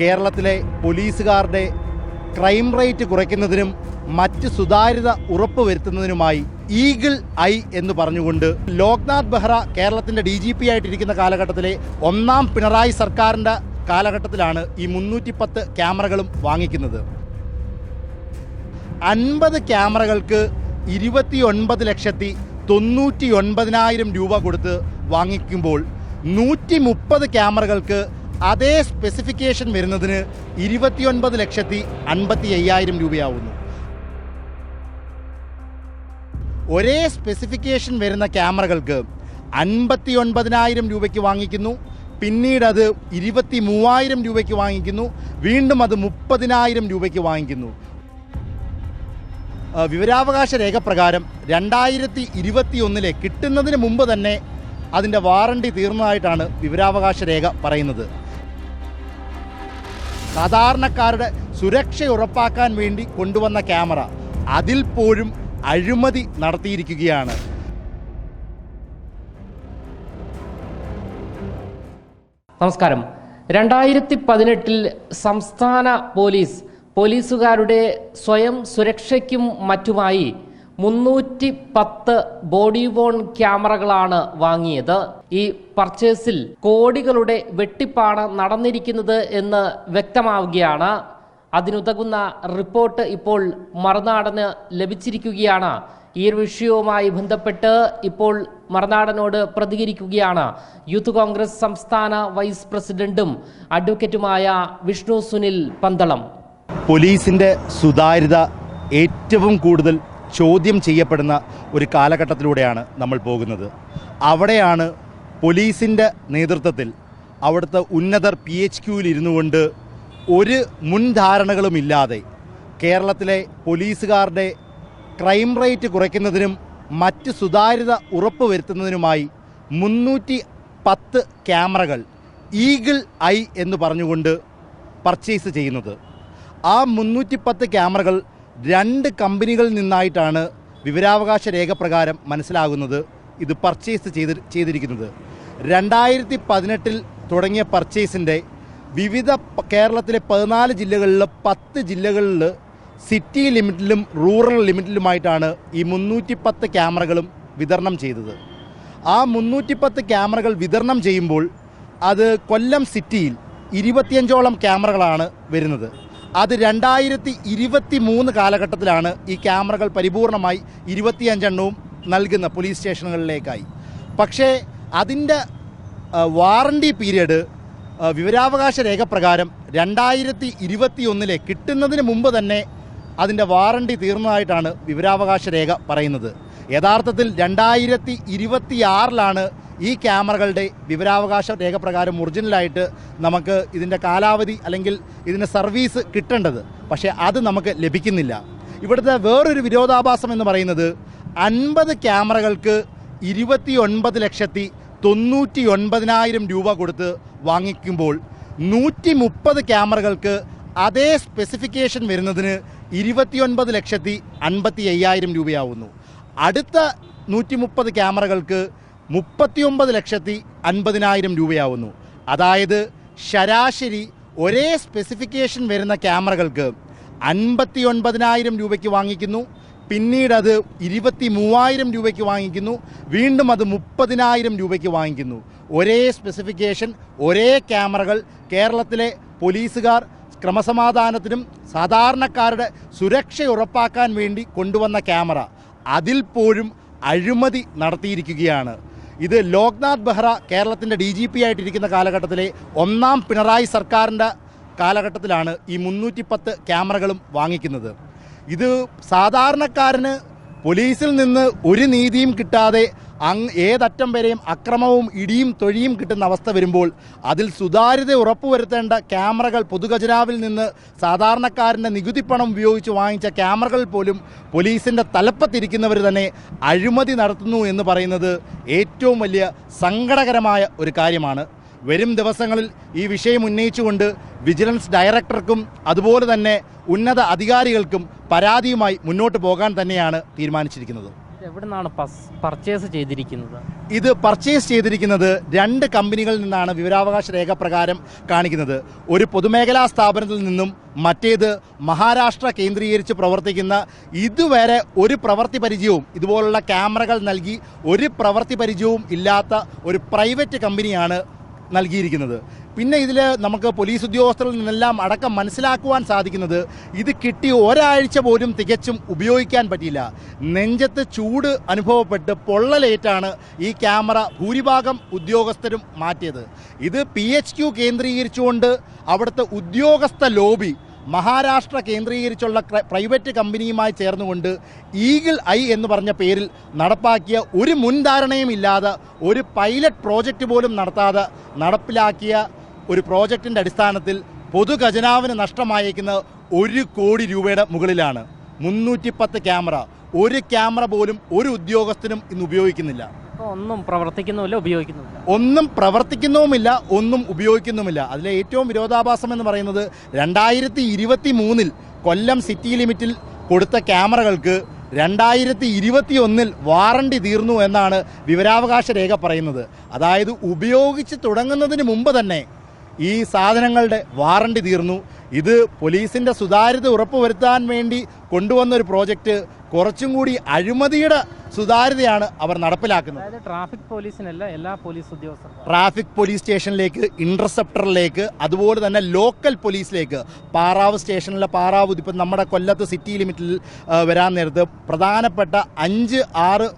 കേരളത്തിലെ പോലീസുകാരുടെ crime rate കുറയ്ക്കുന്നതിനും മറ്റ് സുതാര്യത ഉറപ്പുവരുത്തുന്നതിനുമായി ഈഗിൾ ഐ എന്ന് പറഞ്ഞുകൊണ്ട് ലോക്നാഥ് ബെഹ്റ കേരളത്തിന്റെ ഡി ജി പി ആയിട്ടിരിക്കുന്ന കാലഘട്ടത്തിലെ ഒന്നാം പിണറായി സർക്കാരിന്റെ കാലഘട്ടത്തിലാണ് ഈ മുന്നൂറ്റി പത്ത് ക്യാമറകളും വാങ്ങിക്കുന്നത്. അൻപത് ക്യാമറകൾക്ക് ഇരുപത്തി ഒൻപത് ലക്ഷത്തി തൊണ്ണൂറ്റി ഒൻപതിനായിരം രൂപ കൊടുത്ത് വാങ്ങിക്കുമ്പോൾ നൂറ്റി മുപ്പത് ക്യാമറകൾക്ക് അതേ സ്പെസിഫിക്കേഷൻ വരുന്നതിന് ഇരുപത്തിയൊൻപത് ലക്ഷത്തി അൻപത്തി അയ്യായിരം രൂപയാവുന്നു. ഒരേ സ്പെസിഫിക്കേഷൻ വരുന്ന ക്യാമറകൾക്ക് അൻപത്തി ഒൻപതിനായിരം രൂപയ്ക്ക് വാങ്ങിക്കുന്നു. പിന്നീട് അത് ഇരുപത്തി മൂവായിരം രൂപയ്ക്ക് വാങ്ങിക്കുന്നു. വീണ്ടും അത് മുപ്പതിനായിരം രൂപയ്ക്ക് വാങ്ങിക്കുന്നു. വിവരാവകാശ രേഖ പ്രകാരം രണ്ടായിരത്തി ഇരുപത്തി ഒന്നിലെ കിട്ടുന്നതിന് മുമ്പ് തന്നെ അതിന്റെ വാറണ്ടി തീർന്നതായിട്ടാണ് വിവരാവകാശ രേഖ പറയുന്നത്. സാധാരണക്കാരുടെ സുരക്ഷ ഉറപ്പാക്കാൻ വേണ്ടി കൊണ്ടുവന്ന ക്യാമറ അതിൽ പോലും അഴിമതി നടത്തിയിരിക്കുകയാണ്. നമസ്കാരം. രണ്ടായിരത്തി പതിനെട്ടിൽ സംസ്ഥാന പോലീസ് പോലീസുകാരുടെ സ്വയം സുരക്ഷയ്ക്കും മറ്റുമായി മുന്നൂറ്റി പത്ത് ബോഡി വോൺ ക്യാമറകളാണ് വാങ്ങിയത്. ഈ പർച്ചേസിൽ കോടികളുടെ വെട്ടിപ്പാണ് നടന്നിരിക്കുന്നത് എന്ന് വ്യക്തമാവുകയാണ്. അതിനുതകുന്ന റിപ്പോർട്ട് ഇപ്പോൾ മറുനാടന് ലഭിച്ചിരിക്കുകയാണ്. ഈ വിഷയവുമായി ബന്ധപ്പെട്ട് ഇപ്പോൾ മറുനാടനോട് പ്രതികരിക്കുകയാണ്. യൂത്ത് കോൺഗ്രസ് സംസ്ഥാന വൈസ് പ്രസിഡന്റും അഡ്വക്കേറ്റുമായ വിഷ്ണു സുനിൽ പന്തളം. പോലീസിന്റെ സുതാര്യത ഏറ്റവും കൂടുതൽ ചോദ്യം ചെയ്യപ്പെടുന്ന ഒരു കാലഘട്ടത്തിലൂടെയാണ് നമ്മൾ പോകുന്നത്. അവിടെയാണ് പോലീസിന്റെ നേതൃത്വത്തിൽ അവിടുത്തെ ഉന്നതർ പി എച്ച് ക്യൂവിൽ ഇരുന്നു കൊണ്ട് ഒരു മുൻധാരണകളുമില്ലാതെ കേരളത്തിലെ പോലീസുകാരുടെ ക്രൈം റേറ്റ് കുറയ്ക്കുന്നതിനും മറ്റ് സുതാര്യത ഉറപ്പുവരുത്തുന്നതിനുമായി മുന്നൂറ്റി പത്ത് ക്യാമറകൾ ഈഗിൾ ഐ എന്ന് പറഞ്ഞുകൊണ്ട് പർച്ചേസ് ചെയ്യുന്നത്. ആ മുന്നൂറ്റി പത്ത് ക്യാമറകൾ രണ്ട് കമ്പനികളിൽ നിന്നായിട്ടാണ് വിവരാവകാശ രേഖ പ്രകാരം മനസ്സിലാകുന്നത് ഇത് പർച്ചേസ് ചെയ്ത് ചെയ്തിരിക്കുന്നത്. രണ്ടായിരത്തി പതിനെട്ടിൽ തുടങ്ങിയ പർച്ചേസിന്റെ വിവിധ കേരളത്തിലെ പതിനാല് ജില്ലകളിൽ പത്ത് ജില്ലകളിൽ സിറ്റി ലിമിറ്റിലും റൂറൽ ലിമിറ്റിലുമായിട്ടാണ് ഈ മുന്നൂറ്റി പത്ത് ക്യാമറകളും വിതരണം ചെയ്തത്. ആ മുന്നൂറ്റി പത്ത് ക്യാമറകൾ വിതരണം ചെയ്യുമ്പോൾ അത് കൊല്ലം സിറ്റിയിൽ ഇരുപത്തിയഞ്ചോളം ക്യാമറകളാണ് വരുന്നത്. അത് രണ്ടായിരത്തി ഇരുപത്തി മൂന്ന് കാലഘട്ടത്തിലാണ് ഈ ക്യാമറകൾ പരിപൂർണമായി ഇരുപത്തിയഞ്ചെണ്ണവും നൽകുന്ന പോലീസ് സ്റ്റേഷനുകളിലേക്കായി. പക്ഷേ അതിന്റെ വാറണ്ടി പീരീഡ് വിവരാവകാശ രേഖ പ്രകാരം രണ്ടായിരത്തി ഇരുപത്തി ഒന്നിലെ കിട്ടുന്നതിന് മുമ്പ് തന്നെ അതിന്റെ വാറണ്ടി തീർന്നതായിട്ടാണ് വിവരാവകാശ രേഖ പറയുന്നത്. യഥാർത്ഥത്തിൽ രണ്ടായിരത്തി ഇരുപത്തി ആറിലാണ് ഈ ക്യാമറകളുടെ വിവരാവകാശ രേഖ പ്രകാരം ഒറിജിനലായിട്ട് നമുക്ക് ഇതിന്റെ കാലാവധി അല്ലെങ്കിൽ ഇതിന്റെ സർവീസ് കിട്ടേണ്ടത്. പക്ഷേ അത് നമുക്ക് ലഭിക്കുന്നില്ല. ഇവിടുത്തെ വേറൊരു വിരോധാഭാസം എന്ന് പറയുന്നത് അൻപത് ക്യാമറകൾക്ക് ഇരുപത്തി ഒൻപത് ലക്ഷത്തി തൊണ്ണൂറ്റി ഒൻപതിനായിരം രൂപ കൊടുത്ത് വാങ്ങിക്കുമ്പോൾ നൂറ്റി മുപ്പത് ക്യാമറകൾക്ക് അതേ സ്പെസിഫിക്കേഷൻ വരുന്നതിന് ഇരുപത്തിയൊൻപത് ലക്ഷത്തി അൻപത്തി അയ്യായിരം രൂപയാവുന്നു. അടുത്ത നൂറ്റി മുപ്പത് ക്യാമറകൾക്ക് മുപ്പത്തിയൊമ്പത് ലക്ഷത്തി അൻപതിനായിരം രൂപയാവുന്നു. അതായത് ശരാശരി ഒരേ സ്പെസിഫിക്കേഷൻ വരുന്ന ക്യാമറകൾക്ക് അൻപത്തി ഒൻപതിനായിരം രൂപയ്ക്ക് വാങ്ങിക്കുന്നു. പിന്നീട് അത് ഇരുപത്തി മൂവായിരം രൂപയ്ക്ക് വാങ്ങിക്കുന്നു. വീണ്ടും അത് മുപ്പതിനായിരം രൂപയ്ക്ക് വാങ്ങിക്കുന്നു. ഒരേ സ്പെസിഫിക്കേഷൻ ഒരേ ക്യാമറകൾ കേരളത്തിലെ പോലീസുകാർ ക്രമസമാധാനത്തിനും സാധാരണക്കാരുടെ സുരക്ഷ ഉറപ്പാക്കാൻ വേണ്ടി കൊണ്ടുവന്ന ക്യാമറ. അതിൽ പോലും അഴിമതി നടത്തിയിരിക്കുകയാണ്. ഇത് ലോക്നാഥ് ബെഹ്റ കേരളത്തിന്റെ ഡി ജി പി ആയിട്ടിരിക്കുന്ന കാലഘട്ടത്തിലെ ഒന്നാം പിണറായി സർക്കാരിന്റെ കാലഘട്ടത്തിലാണ് ഈ മുന്നൂറ്റി പത്ത് ക്യാമറകളും വാങ്ങിക്കുന്നത്. ഇത് സാധാരണക്കാരന് പോലീസിൽ നിന്ന് ഒരു നീതിയും കിട്ടാതെ അങ് ഏതറ്റം വരെയും അക്രമവും ഇടിയും തൊഴിയും കിട്ടുന്ന അവസ്ഥ വരുമ്പോൾ അതിൽ സുതാര്യത ഉറപ്പുവരുത്തേണ്ട ക്യാമറകൾ പൊതുഖജനാവിൽ നിന്ന് സാധാരണക്കാരന്റെ നികുതി പണം ഉപയോഗിച്ച് വാങ്ങിച്ച ക്യാമറകൾ പോലും പോലീസിന്റെ തലപ്പത്തിരിക്കുന്നവർ തന്നെ അഴിമതി നടത്തുന്നു എന്ന് പറയുന്നത് ഏറ്റവും വലിയ സങ്കടകരമായ ഒരു കാര്യമാണ്. വരും ദിവസങ്ങളിൽ ഈ വിഷയം ഉന്നയിച്ചുകൊണ്ട് വിജിലൻസ് ഡയറക്ടർക്കും അതുപോലെ തന്നെ ഉന്നത അധികാരികൾക്കും പരാതിയുമായി മുന്നോട്ട് പോകാൻ തന്നെയാണ് തീരുമാനിച്ചിരിക്കുന്നത്. എവിടുന്നാണ് പർച്ചേസ് ചെയ്തിരിക്കുന്നത്? ഇത് പർച്ചേസ് ചെയ്തിരിക്കുന്നത് രണ്ട് കമ്പനികളിൽ നിന്നാണ് വിവരാവകാശ രേഖ പ്രകാരം കാണിക്കുന്നത്. ഒരു പൊതുമേഖലാ സ്ഥാപനത്തിൽ നിന്നും മറ്റേത് മഹാരാഷ്ട്ര കേന്ദ്രീകരിച്ച് പ്രവർത്തിക്കുന്ന ഇതുവരെ ഒരു പ്രവൃത്തി പരിചയവും ഇതുപോലുള്ള ക്യാമറകൾ നൽകി ഒരു പ്രവൃത്തി പരിചയവും ഇല്ലാത്ത ഒരു പ്രൈവറ്റ് കമ്പനിയാണ് നൽകിയിരിക്കുന്നത്. പിന്നെ ഇതിൽ നമുക്ക് പോലീസ് ഉദ്യോഗസ്ഥരിൽ നിന്നെല്ലാം അടക്കം മനസ്സിലാക്കുവാൻ സാധിക്കുന്നത് ഇത് കിട്ടി ഒരാഴ്ച പോലും തികച്ചും ഉപയോഗിക്കാൻ പറ്റിയില്ല. നെഞ്ചത്ത് ചൂട് അനുഭവപ്പെട്ട് പൊള്ളലേറ്റാണ് ഈ ക്യാമറ ഭൂരിഭാഗം ഉദ്യോഗസ്ഥരും മാറ്റിയത്. ഇത് പി കേന്ദ്രീകരിച്ചുകൊണ്ട് അവിടുത്തെ ഉദ്യോഗസ്ഥ ലോബി മഹാരാഷ്ട്ര കേന്ദ്രീകരിച്ചുള്ള പ്രൈവറ്റ് കമ്പനിയുമായി ചേർന്നുകൊണ്ട് ഈഗിൾ ഐ എന്ന് പറഞ്ഞ പേരിൽ നടപ്പാക്കിയ ഒരു മുൻധാരണയും ഇല്ലാതെ ഒരു പൈലറ്റ് പ്രോജക്റ്റ് പോലും നടത്താതെ നടപ്പിലാക്കിയ ഒരു പ്രോജക്റ്റിന്റെ അടിസ്ഥാനത്തിൽ പൊതുഖജനാവിന് നഷ്ടമായേക്കുന്ന ഒരു കോടി രൂപയുടെ മുകളിലാണ്. മുന്നൂറ്റിപ്പത്ത് ക്യാമറ. ഒരു ക്യാമറ പോലും ഒരു ഉദ്യോഗസ്ഥനും ഇന്ന് ഉപയോഗിക്കുന്നില്ല. ഒന്നും പ്രവർത്തിക്കുന്നുമില്ല ഉപയോഗിക്കുന്നുമില്ല. ഒന്നും പ്രവർത്തിക്കുന്നുമില്ല ഒന്നും ഉപയോഗിക്കുന്നുമില്ല. അതിലെ ഏറ്റവും വിരോധാഭാസം എന്ന് പറയുന്നത് രണ്ടായിരത്തി ഇരുപത്തി മൂന്നിൽ കൊല്ലം സിറ്റി ലിമിറ്റിൽ കൊടുത്ത ക്യാമറകൾക്ക് രണ്ടായിരത്തി ഇരുപത്തി ഒന്നിൽ വാറണ്ടി തീർന്നു എന്നാണ് വിവരാവകാശ രേഖ പറയുന്നത്. അതായത് ഉപയോഗിച്ച് തുടങ്ങുന്നതിന് മുമ്പ് തന്നെ ഈ സാധനങ്ങളുടെ വാറണ്ടി തീർന്നു. ഇത് പോലീസിന്റെ സുതാര്യത ഉറപ്പുവരുത്താൻ വേണ്ടി കൊണ്ടുവന്നൊരു പ്രോജക്റ്റ് കുറച്ചും കൂടി അഴിമതിയുടെ സുതാര്യതയാണ് അവർ നടപ്പിലാക്കുന്നത്. ട്രാഫിക് പോലീസിനല്ല എല്ലാ പോലീസ് ഉദ്യോഗസ്ഥർക്കും. ട്രാഫിക് പോലീസ് സ്റ്റേഷനിലേക്ക് ഇന്റർസെപ്റ്ററിലേക്ക് അതുപോലെ തന്നെ ലോക്കൽ പോലീസിലേക്ക്. പാറാവ് സ്റ്റേഷനിലെ പാറാവ് ഇപ്പം നമ്മുടെ കൊല്ലത്ത് സിറ്റി ലിമിറ്റിൽ വരാൻ നേരത്ത് പ്രധാനപ്പെട്ട അഞ്ച് ആറ്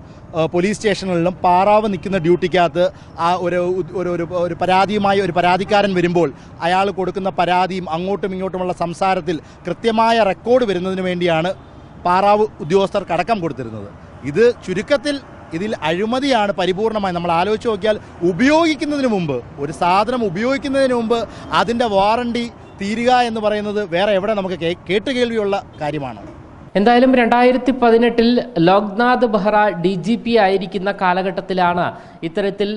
പോലീസ് സ്റ്റേഷനുകളിലും പാറാവ് നിൽക്കുന്ന ഡ്യൂട്ടിക്കകത്ത് ആ ഒരു ഒരു ഒരു പരാതിയുമായി ഒരു പരാതിക്കാരൻ വരുമ്പോൾ അയാൾ കൊടുക്കുന്ന പരാതിയും അങ്ങോട്ടും ഇങ്ങോട്ടുമുള്ള സംസാരത്തിൽ കൃത്യമായ റെക്കോർഡ് വരുന്നതിന് വേണ്ടിയാണ് പാറാവ് ഉദ്യോഗസ്ഥർക്ക് അടക്കം കൊടുത്തിരുന്നത്. ഇത് ചുരുക്കത്തിൽ ഇതിൽ അഴിമതിയാണ് പരിപൂർണമായി. നമ്മൾ ആലോചിച്ച് നോക്കിയാൽ ഉപയോഗിക്കുന്നതിന് മുമ്പ് ഒരു സാധനം ഉപയോഗിക്കുന്നതിന് മുമ്പ് അതിന്റെ വാറണ്ടി തീരുക എന്ന് പറയുന്നത് വേറെ എവിടെ നമുക്ക് കേട്ട് കേട്ടുകേൾവിയുള്ള കാര്യമാണ്. എന്തായാലും രണ്ടായിരത്തി പതിനെട്ടിൽ Loknath Behera D G P ആയിരിക്കുന്ന കാലഘട്ടത്തിലാണ് ഇത്തരത്തിൽ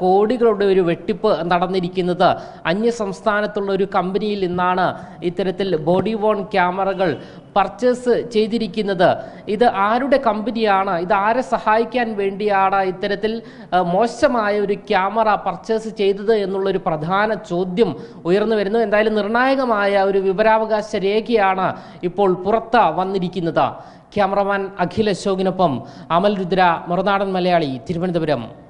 കോടികളുടെ ഒരു വെട്ടിപ്പ് നടന്നിരിക്കുന്നത്. അന്യ സംസ്ഥാനത്തുള്ള ഒരു കമ്പനിയിൽ നിന്നാണ് ഇത്തരത്തിൽ ബോഡി വോൺ ക്യാമറകൾ പർച്ചേസ് ചെയ്തിരിക്കുന്നത്. ഇത് ആരുടെ കമ്പനിയാണ്? ഇത് ആരെ സഹായിക്കാൻ വേണ്ടിയാണ് ഇത്തരത്തിൽ മോശമായ ഒരു ക്യാമറ പർച്ചേസ് ചെയ്തത് എന്നുള്ളൊരു പ്രധാന ചോദ്യം ഉയർന്നു വരുന്നു. എന്തായാലും നിർണായകമായ ഒരു വിവരാവകാശ രേഖയാണ് ഇപ്പോൾ പുറത്ത് വന്നിരിക്കുന്നത്. ക്യാമറമാൻ അഖിൽ അശോകിനൊപ്പം അമൽ രുദ്ര മറുനാടൻ മലയാളി തിരുവനന്തപുരം.